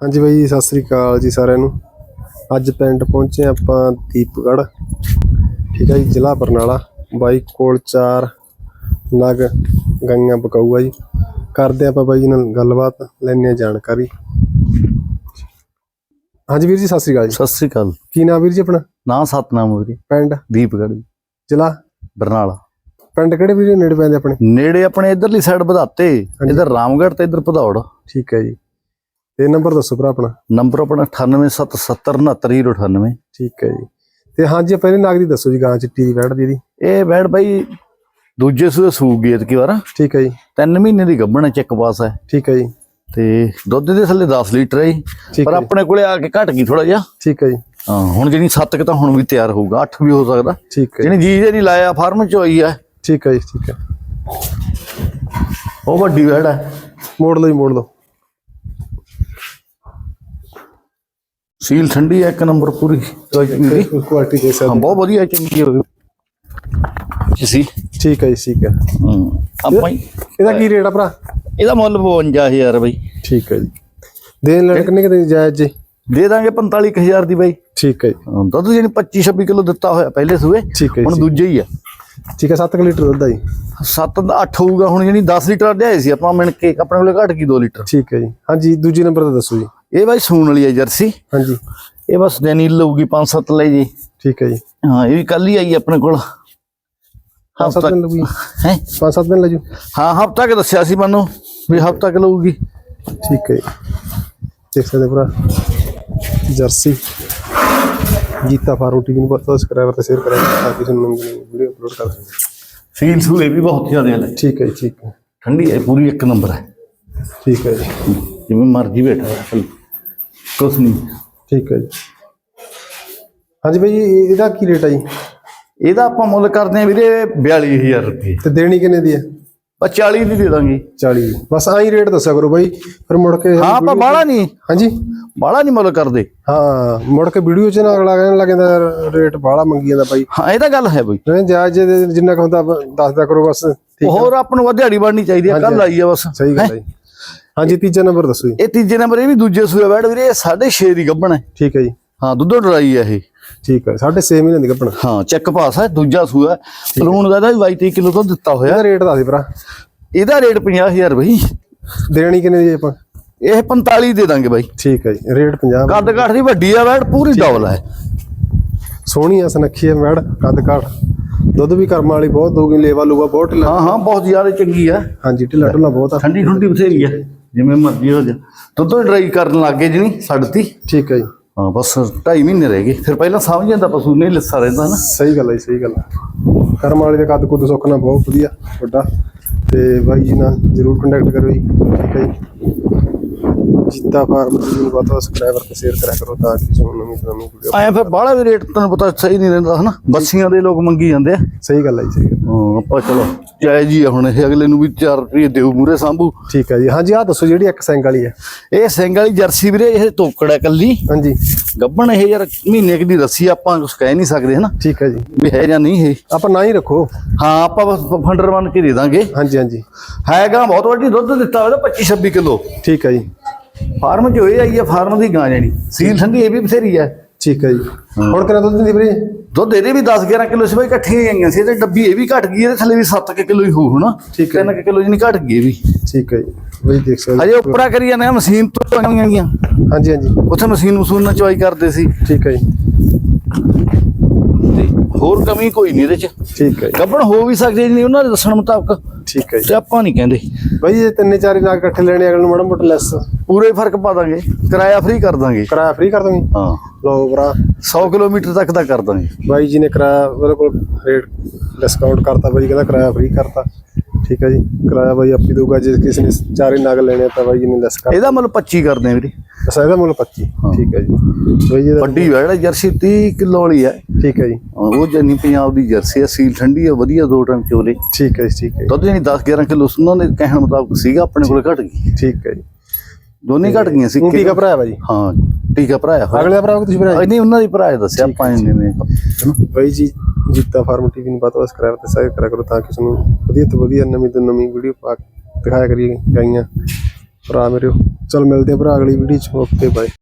ਹਾਂਜੀ ਬਾਈ ਜੀ ਸਤਿ ਸ੍ਰੀ ਅਕਾਲ ਜੀ ਸਾਰਿਆਂ ਨੂੰ। ਅੱਜ ਪਿੰਡ ਪਹੁੰਚੇ ਆਪਾਂ ਦੀਪਗੜ੍ਹ। ਠੀਕ ਹੈ ਜੀ ਜ਼ਿਲ੍ਹਾ ਬਰਨਾਲਾ। ਬਾਈ ਕੋਲ ਚਾਰ ਨਗ ਗਾਈਆਂ ਬਕਾਊਆ ਜੀ। ਕਰਦੇ ਆਪਾਂ ਬਾਈ ਜੀ ਨਾਲ ਗੱਲਬਾਤ ਲੈਣੇ ਜਾਣਕਾਰੀ। ਹਾਂਜੀ ਵੀਰ ਜੀ ਸਤਿ ਸ੍ਰੀ ਅਕਾਲ ਜੀ। ਸਤਿ ਸ੍ਰੀ ਅਕਾਲ। ਕੀ ਨਾਮ ਵੀਰ ਜੀ ਆਪਣਾ? ਨਾਂ ਸਤਨਾਮ ਵੀਰੇ ਪਿੰਡ? ਦੀਪਗੜ੍ਹ ਜ਼ਿਲ੍ਹਾ? ਬਰਨਾਲਾ। ਪਿੰਡ ਕਿਹੜੇ ਵੀਰ ਨੇੜੇ ਪੈਂਦੇ ਆਪਣੇ? ਨੇੜੇ ਆਪਣੇ ਇਧਰਲੀ ਸਾਈਡ ਵਧਾਤੇ। ਇਧਰ ਰਾਮਗੜ੍ਹ ਤੇ ਇਧਰ ਭਦੌੜ। ਠੀਕ ਹੈ ਜੀ। ਤੇ ਨੰਬਰ ਦੱਸੋ ਭਰਾ ਆਪਣਾ। ਨੰਬਰ ਆਪਣਾ 9877799098 ਠੀਕ ਹੈ ਜੀ। ਤੇ ਹਾਂਜੀ ਪਹਿਲੇ ਨਾਗ ਦੀ ਦੱਸੋ ਜੀ ਗਾਂ ਚਿੱਟੀ ਦੀ ਵੈੜ ਦੀ ਇਹਦੀ। ਇਹ ਬੈੜ ਬਾਈ ਦੂਜੇ ਸੂਏ ਸੂਕ ਗਈ ਐਤਕੀ ਵਾਰ। ਠੀਕ ਹੈ ਜੀ। ਤਿੰਨ ਮਹੀਨੇ ਦੀ ਗੱਭਣ ਚੈੱਕ ਪਾਸ ਹੈ। ਠੀਕ ਹੈ ਜੀ। ਤੇ ਦੁੱਧ ਦੇ ਥੱਲੇ 10 ਲੀਟਰ ਹੈ ਪਰ ਆਪਣੇ ਕੋਲੇ ਆ ਕੇ ਘਟ ਗਈ ਥੋੜਾ ਜਿਹਾ। ਠੀਕ ਹੈ ਜੀ। ਹਾਂ ਹੁਣ ਜਿਹੜੀ 7 ਕਿ ਤਾਂ ਹੁਣ ਵੀ ਤਿਆਰ ਹੋਊਗਾ 8 ਵੀ ਹੋ ਸਕਦਾ। ਠੀਕ ਹੈ ਜੀ, ਜਿਹੜੀ ਜੀ ਜੇ ਨਹੀਂ ਲਾਇਆ ਫਾਰਮ ਚ ਹੋਈ ਹੈ। ਠੀਕ ਹੈ ਜੀ ਠੀਕ ਹੈ। ਉਹ ਵੱਡੀ ਬੈੜ ਹੈ। ਮੋੜ ਜੀ ਮੋੜ ਲਓ। ਸੀਲ ਠੰਡੀ ਹੈ ਇੱਕ ਨੰਬਰ ਪੂਰੀ ਕੁਆਲਿਟੀ ਦੇ ਹਾਂ ਸਕਦੇ ਬਹੁਤ ਵਧੀਆ ਚੰਗੀ ਹੋ ਗਈ ਸੀ ਠੀਕ ਹੈ ਜੀ ਠੀਕ ਹੈ। ਹੂੰ ਆਪਾਂ ਹੀ- ਇਹਦਾ ਕੀ ਰੇਟ ਆ ਭਰਾ? ਇਹਦਾ ਮੁੱਲ 52000 ਬਈ। ਠੀਕ ਹੈ ਜੀ। ਦੇਣ ਲੈਣ ਕਿੰਨੇ ਕਿਤੇ ਜਾਇਜ਼ ਜੀ? ਦੇ ਦਾਂਗੇ 45000 ਦੀ ਬਈ। ਠੀਕ ਹੈ ਜੀ। ਹਾਂ, ਦੁੱਧ ਜਿਹੜੀ 25 26 ਕਿਲੋ ਦਿੱਤਾ ਹੋਇਆ ਪਹਿਲੇ ਸੂਏ ਠੀਕ ਹੈ ਹੁਣ ਜੀ ਦੂਜੇ ਹੀ ਆ। ਠੀਕ ਹੈ 7 ਲੀਟਰ ਦੁੱਧ ਆ ਜੀ। 7 ਦਾ 8 ਹੋਊਗਾ ਹੁਣ ਜਿਹੜੀ 10 ਲੀਟਰ ਲਿਆਏ ਸੀ ਆਪਾਂ ਮਿਣ ਕੇ ਆਪਣੇ ਕੋਲੇ ਘਟ ਗਈ 2 ਲੀਟਰ। ਠੀਕ ਹੈ ਜੀ। ਹਾਂਜੀ ਦੂਜੀ ਨੰਬਰ ਤੇ ਦੱਸੋ ਜੀ। ਇਹ ਬਾਈ ਸੂਣ ਵਾਲੀ ਹੈ ਜਰਸੀ। ਹਾਂਜੀ। ਇਹ ਬਸ ਦੇਣੀ ਲਊਗੀ 5-7 ਲੈ ਜੀ। ਠੀਕ ਹੈ ਜੀ। ਹਾਂ ਇਹ ਵੀ ਕੱਲ ਹੀ ਆਈ ਆਪਣੇ ਕੋਲ। ਸੱਤ ਦਿਨ ਲੱਗੂਗੀ ਹੈ? 5-7 ਦਿਨ ਲੱਗੂ ਹਾਂ ਹਫਤਾ ਕੇ ਦੱਸਿਆ ਸੀ ਮੈਨੂੰ ਵੀ ਹਫਤਾ ਕਿ ਲਊਗੀ। ਠੀਕ ਹੈ ਦੇਖ ਸਕਦੇ ਭਰਾ ਜਰਸੀ। ਜੀਤਾ ਫਾਰਮ ਟੀਵੀ ਨੂੰ ਬਸ ਸਬਸਕ੍ਰਾਈਬਰ ਤੇ ਸ਼ੇਅਰ ਕਰਿਆ ਤਾਂ ਕਿ ਤੁਹਾਨੂੰ ਨਵੀਂ ਵੀਡੀਓ ਅਪਲੋਡ ਕਰ ਸਕੀਏ। ਸੀਲ ਸੂਲੇ ਵੀ ਬਹੁਤ ਜ਼ਿਆਦਾ ਲੈ। ਠੀਕ ਹੈ ਠੀਕ ਹੈ। ਠੰਡੀ ਹੈ ਪੂਰੀ ਇੱਕ ਨੰਬਰ ਹੈ। ਠੀਕ ਹੈ ਜੀ। ਜਿਵੇਂ ਮਰਜ਼ੀ ਬੈਠਾ ਹੈ ਕੁਛ ਨਹੀਂ। ਠੀਕ ਹੈ ਜੀ। ਹਾਂਜੀ ਭਾਈ ਇਹ- ਇਹਦਾ ਕੀ ਰੇਟ ਹੈ ਜੀ? ਇਹਦਾ ਆਪਾਂ ਮੁੱਲ ਕਰਦੇ ਆ ਵੀਰੇ 42000 ਰੁਪਏ। ਤੇ ਦੇਣੀ ਕਿੰਨੇ ਦੀ ਹੈ ਬਸ 40 ਦੀ ਦੇ ਦਾਂਗੇ। 40 ਬਸ ਆਹੀ ਰੇਟ ਦੱਸਿਆ ਕਰੋ ਬਾਈ। ਫਿਰ ਮੁੜ ਕੇ ਹਾਂ ਆਪਾਂ ਬਾਹਲਾ ਨਹੀਂ। ਹਾਂਜੀ। ਬਾਹਲਾ ਨਹੀਂ ਮੁੱਲ ਕਰਦੇ। ਹਾਂ ਮੁੜ ਕੇ ਵੀਡੀਓ 'ਚ ਨਾ ਅਗਲਾ ਕਹਿਣ ਲੱਗ ਜਾਂਦਾ ਰੇਟ ਬਾਹਲਾ ਮੰਗੀ ਜਾਂਦਾ ਬਾਈ। ਹਾਂ ਇਹ ਤਾਂ ਗੱਲ ਹੈ ਬਈ। ਨਹੀਂ ਜਾਇਜ਼ ਜੇ ਜਿੰਨਾ ਕੁ ਹੁੰਦਾ ਬ- ਦੱਸ ਦਿਆ ਕਰੋ ਬਸ ਠੀਕ ਹੋਰ ਆਪਾਂ ਨੂੰ ਦਿਹਾੜੀ ਬਣਨੀ ਚਾਹੀਦੀ ਹੈ ਕੱਲ ਆਈ ਆ ਬਸ। ਸਹੀ ਗੱਲ ਹੈ ਜੀ। ਹਾਂਜੀ ਤੀਜਾ ਨੰਬਰ ਦੱਸੋ ਜੀ। ਇਹ ਤੀਜੇ ਨੰਬਰ ਇਹ ਵੀ ਦੂਜੇ ਸੂਏ ਬੈਠ ਵੀਰੇ 6.5 ਦੀ ਗੱਭਣ ਹੈ। ਠੀਕ ਹੈ ਜੀ। ਹਾਂ ਦੁੱਧ ਡਰਾਈ ਹੈ ਇਹ। ਠੀਕ ਹੈ ਸਾਢੇ 6 ਮਹੀਨੇ ਦੀ ਕੱਪਣਾ ਹਾਂ ਚੈੱਕ ਪਾਸ ਹੈ ਦੂਜਾ ਸੂਆ ਲੂਣ ਦਾ ਇਹਦਾ ਵੀ 22 ਕਿਲੋ ਤੋਂ ਦਿੱਤਾ ਹੋਇਆ। ਇਹਦਾ ਰੇਟ ਦੱਸ ਦੇ ਭਰਾ। ਇਹਦਾ ਰੇਟ 50000 ਬਈ। ਦੇਣੀ ਕਿੰਨੇ ਦੀ ਆਪਾਂ? ਇਹ 45 ਦੇ ਦਾਂਗੇ ਬਾਈ। ਠੀਕ ਹੈ ਜੀ ਰੇਟ 50 ਕੱਦ ਕਾਠ ਦੀ ਵੱਡੀ ਆ ਬੈਠ ਪੂਰੀ ਡਬਲ ਹੈ। ਸੋਹਣੀ ਆ ਸੁਨੱਖੀ ਆ ਮੈਡ ਕੱਦ ਕਾਠ। ਦੁੱਧ ਵੀ ਕਰਮ ਵਾਲੀ ਬਹੁਤ ਦੋਗੀ ਲੇਵਾ ਲੂਗਾ ਬਹੁਤ ਢਿੱਲਾ। ਹਾਂ ਹਾਂ ਬਹੁਤ ਜ਼ਿਆਦਾ ਚੰਗੀ ਆ। ਹਾਂਜੀ ਢਿੱਲਾ ਢੁੱਲਾ ਬਹੁਤ ਆ। ਠੰਡੀ ਠੰਡੀ ਬਥੇਰੀ ਆ। ਜਿਵੇਂ ਮਰਜ਼ੀ ਹੋ ਜਾ। ਦੁੱਧ ਡਰਾਈ ਕਰਨ ਲੱਗੇ ਜਣੀ ਛੱਡਤੀ ਠੀਕ ਹੈ ਜੀ। ਹਾਂ ਬਸ 2.5 ਮਹੀਨੇ ਰਹਿ ਗਏ। ਫਿਰ ਪਹਿਲਾਂ ਸਮਝ ਜਾਂਦਾ ਪਸ਼ੂ ਨਹੀਂ ਲਿੱਸਾ ਰਹਿੰਦਾ ਨਾ। ਸਹੀ ਗੱਲ ਹੈ ਜੀ, ਸਹੀ ਗੱਲ ਹੈ। ਕਰਮ ਵਾਲੇ ਦੇ ਕੱਦ ਕੁੱਦ ਸੁੱਕਣਾ ਬਹੁਤ ਵਧੀਆ ਵੱਡਾ। ਤੇ ਬਾਈ ਜੀ ਨਾਲ ਜਰੂਰ ਕੰਟੈਕਟ ਕਰੋ ਜੀ। ਠੀਕ ਹੈ ਜੀ। ਜੀਤਾ ਫਾਰਮ ਜੀ ਨੂੰ ਬਹੁਤ ਸਬਸਕ੍ਰਾਈਬਰ ਤੇ ਸ਼ੇਅਰ ਕਰਿਆ ਕਰੋ ਤਾਂ ਕਿ ਤੁਹਾਨੂੰ ਨਵੀਂ ਤੋਂ ਨਵੀਂ ਵੀਡੀਓ ਐਂ ਫਿਰ ਬਾਹਲਾ ਵੀ ਰੇਟ ਤੈਨੂੰ ਪਤਾ ਸਹੀ ਨਹੀਂ ਰਹਿੰਦਾ ਹਨਾ? ਬੱਸੀਆਂ ਦੇ ਲੋਕ ਮੰਗੀ ਜਾਂਦੇ ਆ। ਸਹੀ ਗੱਲ ਹੈ ਜੀ ਸਹੀ ਗੱਲ ਹਾਂ ਆਪਾਂ ਚਲੋ ਹੀ ਆ ਹੁਣ ਇਹ ਅਗਲੇ ਨੂੰ ਵੀ 4 ਰੁਪਏ ਦੇਊ ਮੂਰੇ ਸਾਂਭੂ। ਠੀਕ ਹੈ ਜੀ। ਹਾਂਜੀ ਆਹ ਦੱਸੋ ਜਿਹੜੀ ਇੱਕ ਸੈਂਗ ਵਾਲੀ ਹੈ ਇਹ ਸਿੰਘ ਵਾਲੀ ਜਰਸੀ ਵੀਰੇ ਇਹ ਤੋਕੜ ਕੱਲੀ ਹਾਂਜੀ। ਗੱਬਣ ਇਹ ਯਾਰ ਮਹੀਨੇ ਕੁ ਦੀ ਰੱਸੀ ਆਪਾਂ ਕੁਝ ਕਹਿ ਨਹੀਂ ਸਕਦੇ ਹਨਾ? ਠੀਕ ਹੈ ਜੀ। ਵੀ ਹੈ ਜਾਂ ਨਹੀਂ ਇਹ? ਆਪਾਂ ਨਾ ਹੀ ਰੱਖੋ। ਹਾਂ ਆਪਾਂ ਬਸ ਫੰਡਰ ਬਣ ਕੇ ਦੇ ਦਾਂਗੇ। ਹਾਂਜੀ ਹਾਂਜੀ। ਹੈਗਾ ਬਹੁਤ ਵੱਡੀ ਦੁੱਧ ਦਿੱਤਾ ਹੋਇਆ 25 26 ਕਿਲੋ। ਠੀਕ ਹੈ ਜੀ। ਫਾਰਮ ਚ ਹੋਏ ਆਈ ਆ ਫਾਰਮ ਦੀ ਗਾਂ ਜਾਨੀ ਸੀਲ ਠੰਡੀ ਇਹ ਵੀ ਬਥੇਰੀ ਆ। ਠੀਕ ਹੈ ਜੀ। ਹੁਣ ਕਿੰਨਾ ਦੁੱਧ ਦਿੰਦੀ ਵੀਰੇ? ਦੁੱਧ ਇਹਦੇ ਵੀ 10 11 ਕਿਲੋ ਸੀ ਬਈ ਇਕੱਠੀਆਂ ਹੀ ਆਈਆਂ ਸੀ ਤੇ ਡੱਬੀ ਇਹ ਵੀ ਘਟ ਗਈ ਇਹਦੇ ਥੱਲੇ ਵੀ 7 ਕਿਲੋ ਹੀ ਹੋਊ ਹਨਾ? ਠੀਕ ਹੈ। 3 ਕਿਲੋ ਜਿੰਨੀ ਘਟ ਗਈ ਇਹ ਵੀ। ਠੀਕ ਹੈ ਜੀ। ਬਈ ਦੇਖ ਸਕਦੇ ਹਜੇ ਉੱਪਰਾ ਕਰੀ ਜਾਂਦੇ ਆ ਮਸ਼ੀਨ ਤੋਂ ਆਈਆਂ ਗਈਆਂ ਹਾਂਜੀ ਹਾਂਜੀ। ਉੱਥੇ ਮਸ਼ੀਨ ਮਸੂਨ ਨਾਲ ਚਵਾਈ ਕਰਦੇ ਸੀ। ਠੀਕ ਹੈ ਜੀ। ਹੋਰ ਕਮੀ ਕੋਈ ਨਹੀਂ ਇਹਦੇ ਚ। ਠੀਕ ਹੈ ਗੱਬਣ ਹੋ ਵੀ ਸਕਦੇ ਨਹੀਂ ਉਹਨਾਂ ਦੇ ਦੱਸਣ ਮੁਤਾਬਕ। ਠੀਕ ਹੈ ਜੀ। ਤੇ ਆਪਾਂ ਨਹੀਂ ਕਹਿੰਦੇ। ਬਈ ਇਹ ਤਿੰਨੇ ਚਾਰੇ ਨਾਗ ਇਕੱਠੇ ਲੈਣੇ ਅਗਲੇ ਨੂੰ ਮਾੜਾ ਮੋਟਾ ਲੈਸ ਪੂਰੇ ਫ਼ਰਕ ਪਾ ਦਾਂਗੇ ਕਿਰਾਇਆ ਫ੍ਰੀ ਕਰ ਦਾਂਗੇ। ਕਿਰਾਇਆ ਫ੍ਰੀ ਕਰ ਦੋਗੇ? ਹਾਂ। ਲਓ ਭਰਾ। 100 ਕਿਲੋਮੀਟਰ ਤੱਕ ਦਾ ਕਰ ਦਾਂਗੇ। ਬਾਈ ਜੀ ਨੇ ਕਿਰਾਇਆ ਬਿਲਕੁਲ ਰੇਟ ਡਿਸਕਾਊਂਟ ਕਰਤਾ ਬਾਈ ਕਹਿੰਦਾ ਕਿਰਾਇਆ ਫ੍ਰੀ ਕਰਤਾ। ਠੀਕ ਹੈ ਜੀ ਕਿਰਾਇਆ ਬਾਈ ਆਪੀ ਦਊਗਾ ਜੇ ਕਿਸੇ ਨੇ ਚਾਰੇ ਨਾਗ ਲੈਣੇ ਤਾਂ ਬਾਈ ਜੀ ਨੇ ਲੈਸ ਕਰ ਇਹਦਾ ਮੁੱਲ 25 ਕਰਦੇ ਆ ਵੀਰੇ। ਅੱਛਾ ਇਹਦਾ ਮੁੱਲ 25 ਠੀਕ ਹੈ ਜੀ। ਬਾਈ ਜੀ ਦਾ ਵੱਡੀ ਵੈੜ ਜਰਸੀ 30 ਕਿਲੋ ਵਾਲੀ ਹੈ ਠੀਕ ਹੈ ਜੀ। ਉਹ ਜਨੀ ਪੰਜਾਬ ਦੀ ਜਰਸੀ ਹੈ ਸੀਲ ਠੰਡੀ ਹੈ ਵਧੀਆ ਦੋ ਟਾਈਮ ਚੋਲੇ। ਠੀਕ ਹੈ ਜੀ ਠੀਕ ਹੈ ਦੁੱਧ ਜਣੀ 10 11 ਕਿਲੋ ਉਹਨਾਂ ਦੇ ਕਹਿਣ ਮੁਤਾਬਕ ਸੀਗਾ ਆਪਣੇ ਕੋਲੇ ਘਟ ਗਈ। ਠੀਕ ਹੈ ਜੀ। ਦੋਨੇ ਘਟ ਗਈਆਂ ਸੀ ਟੀਕਾ ਭਰਾਇਆ ਬਾਈ? ਹਾਂ ਟੀਕਾ ਭਰਾਇਆ ਅਗਲੇ ਦਾ ਭਰਾ ਤੁਸੀਂ ਭਰਾਇਆ ਨਹੀਂ ਉਹਨਾਂ ਦੀ ਭਰਾ ਦੱਸਿਆ ਨੇ। ਨੇ ਬਾਈ ਜੀ ਜੀਤਾ ਫਾਰਮ ਟੀਵੀ ਨੂੰ ਬਾਤ ਸਬਸਕ੍ਰਾਈਬ ਤੇ ਸਾਈਡ ਕਰਿਆ ਕਰੋ ਤਾਂ ਕਿ ਤੁਹਾਨੂੰ ਵਧੀਆ ਤੋਂ ਵਧੀਆ ਨਵੀਂ ਤੋਂ ਨਵੀਂ ਵੀਡੀਓ ਪਾ ਕੇ ਦਿਖਾਇਆ ਕਰੀਏ ਗਾਈਆਂ। ਭਰਾ ਮੇਰੇ, ਚਲ ਮਿਲਦੇ ਆ ਭਰਾ ਅਗਲੀ ਵੀਡੀਓ ਚ। Okay bye